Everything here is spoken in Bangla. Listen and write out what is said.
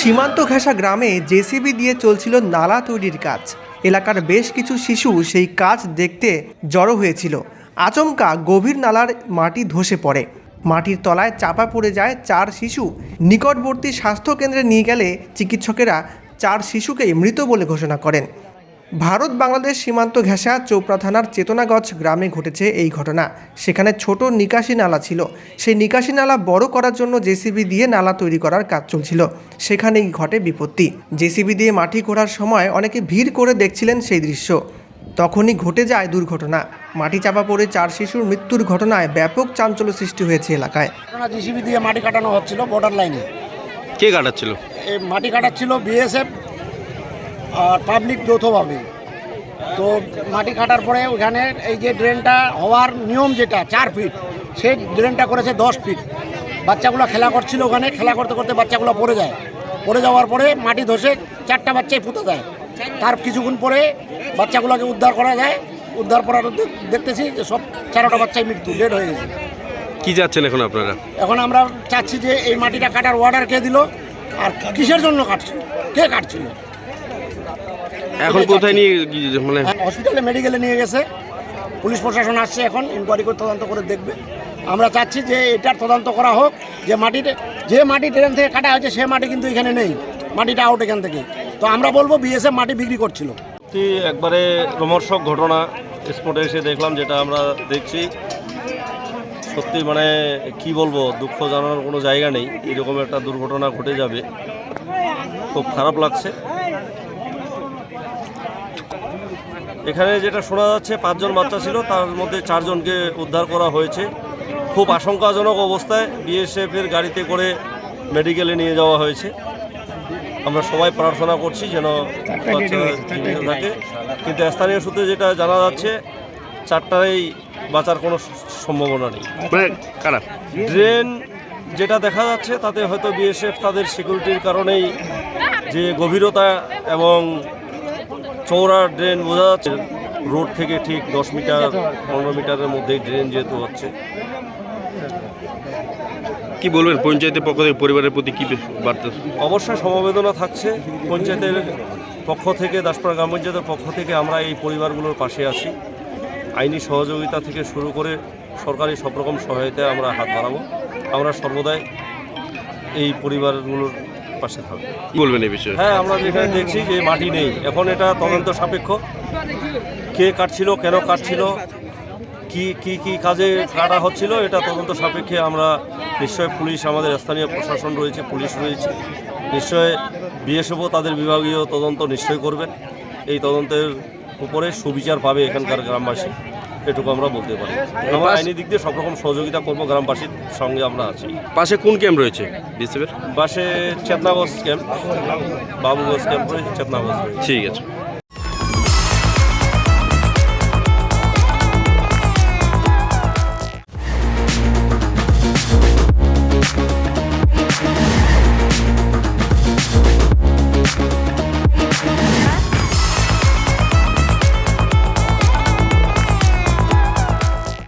সীমান্ত ঘেঁষা গ্রামে জেসিবি দিয়ে চলছিল নালা তৈরির কাজ। এলাকার বেশ কিছু শিশু সেই কাজ দেখতে জড়ো হয়েছিল। আচমকা গভীর নালার মাটি ধসে পড়ে। মাটির তলায় চাপা পড়ে যায় চার শিশু। নিকটবর্তী স্বাস্থ্যকেন্দ্রে নিয়ে গেলে চিকিৎসকেরা চার শিশুকেই মৃত বলে ঘোষণা করেন। ভারত বাংলাদেশ সীমান্ত ঘেঁষা চোপড়া থানার চেতনাগঞ্জ গ্রামে ঘটেছে এই ঘটনা। সেখানে ছোট নিকাশি নালা ছিল। সেই নিকাশি নালা বড় করার জন্য জেসিবি দিয়ে নালা তৈরি করার কাজ চলছিল। সেখানেই ঘটে বিপত্তি। জেসিবি দিয়ে মাটি খোঁড়ার সময় অনেকে ভিড় করে দেখছিলেন সেই দৃশ্য। তখনই ঘটে যায় দুর্ঘটনা। মাটি চাপা পড়ে চার শিশুর মৃত্যুর ঘটনায় ব্যাপক চাঞ্চল্য সৃষ্টি হয়েছে এলাকায়। জিসিবি দিয়ে মাটি কাটানো হচ্ছিল বর্ডার লাইনে কে কাটাচ্ছিল? এই মাটি কাটাচ্ছিল বিএসএফ পাবলিক যৌথভাবে। তো মাটি কাটার পরে ওখানে এই যে ড্রেনটা হওয়ার নিয়ম যেটা চার ফিট সেই ড্রেনটা করেছে দশ ফিট বাচ্চাগুলো খেলা করছিল ওখানে খেলা করতে করতে বাচ্চাগুলো পড়ে যায়। পড়ে যাওয়ার পরে মাটি ধসে চারটা বাচ্চাই পুঁতে যায় তার কিছুক্ষণ পরে বাচ্চাগুলোকে উদ্ধার করা যায়। উদ্ধার করার দেখ- দেখতেছি যে সব চারোটা বাচ্চাই মৃত্যু ডেড হয়ে গেছে। কি যাচ্ছেন এখন আপনারা? এখন আমরা চাচ্ছি যে এই মাটিটা কাটার অর্ডার কে দিল আর কিসের জন্য কাটছিল কে কাটছিল? এখন কোথায় নিয়ে গিয়ে- মানে? হসপিটালে মেডিকেলে নিয়ে গেছে। পুলিশ প্রশাসন আসছে এখন ইনকোয়ারি করে তদন্ত করে দেখবে। আমরা চাচ্ছি যে এটার তদন্ত করা হোক যে মাটিতে যে মাটি ট্রেন থেকে কাটা হয়েছে সে মাটি কিন্তু এখানে নেই। মাটিটা আউট এখান থেকে। তো আমরা বলব বিএসএফ মাটি বিক্রি করছিল। একবারে রোমর্শক ঘটনা স্পটে এসে দেখলাম যেটা আমরা দেখছি। সত্যি মানে কি বলব দুঃখ জানানোর কোনো জায়গা নেই। এরকম একটা দুর্ঘটনা ঘটে যাবে। খুব খারাপ লাগছে। এখানে যেটা শোনা যাচ্ছে পাঁচজন বাচ্চা ছিল তার মধ্যে চারজনকে উদ্ধার করা হয়েছে। খুব আশঙ্কাজনক অবস্থায় বিএসএফ এর গাড়িতে করে মেডিকেলে নিয়ে যাওয়া হয়েছে। আমরা সবাই প্রার্থনা করছি যেন বাচ্চা থাকে। কিন্তু স্থানীয় সূত্রে যেটা জানা যাচ্ছে চারটাই বাঁচার কোনো সম্ভাবনা নেই। মানে ড্রেন যেটা দেখা যাচ্ছে তাতে হয়তো বিএসএফ তাদের সিকিউরিটির কারণেই যে গভীরতা এবং চৌড়া ড্রেন বোঝা যাচ্ছে। রোড থেকে ঠিক দশ মিটার পনেরো মিটারের মধ্যেই ড্রেন যেহেতু হচ্ছে। কি বলবেন পঞ্চায়েতের পক্ষ থেকে পরিবারের প্রতি কি বার্তা? অবশ্যই সমবেদনা থাকছে। পঞ্চায়েতের পক্ষ থেকে দাসপাড়া গ্রাম পঞ্চায়েতের পক্ষ থেকে আমরা এই পরিবারগুলোর পাশে আছি। আইনি সহযোগিতা থেকে শুরু করে সরকারি সব রকম সহায়তায় আমরা হাত বাড়াবো। আমরা সর্বদাই এই পরিবারগুলোর পাশে থাকব। বলবেন এই বিষয়ে? হ্যাঁ আমরা যেখানে দেখছি যে মাটি নেই। এখন এটা তদন্ত সাপেক্ষ। কে কাটছিল কেন কাটছিল কি কি কি কাজে কাটা হচ্ছিল এটা তদন্ত সাপেক্ষে আমরা নিশ্চয় পুলিশ আমাদের স্থানীয় প্রশাসন রয়েছে পুলিশ রয়েছে। নিশ্চয় বিএসএফও তাদের বিভাগীয় তদন্ত নিশ্চয় করবেন এই তদন্তের উপরে সুবিচার পাবে এখানকার গ্রামবাসী। এটুকু আমরা বলতে পারি। আমরা আইনি দিক দিয়ে সব রকম সহযোগিতা করব গ্রামবাসীর সঙ্গে আমরা আছি। পাশে কোন ক্যাম্প রয়েছে বিসিবির পাশে চেতনাগঞ্জ ক্যাম্প বাবুগঞ্জ ক্যাম্প রয়েছে চেতনাগঞ্জ ঠিক আছে।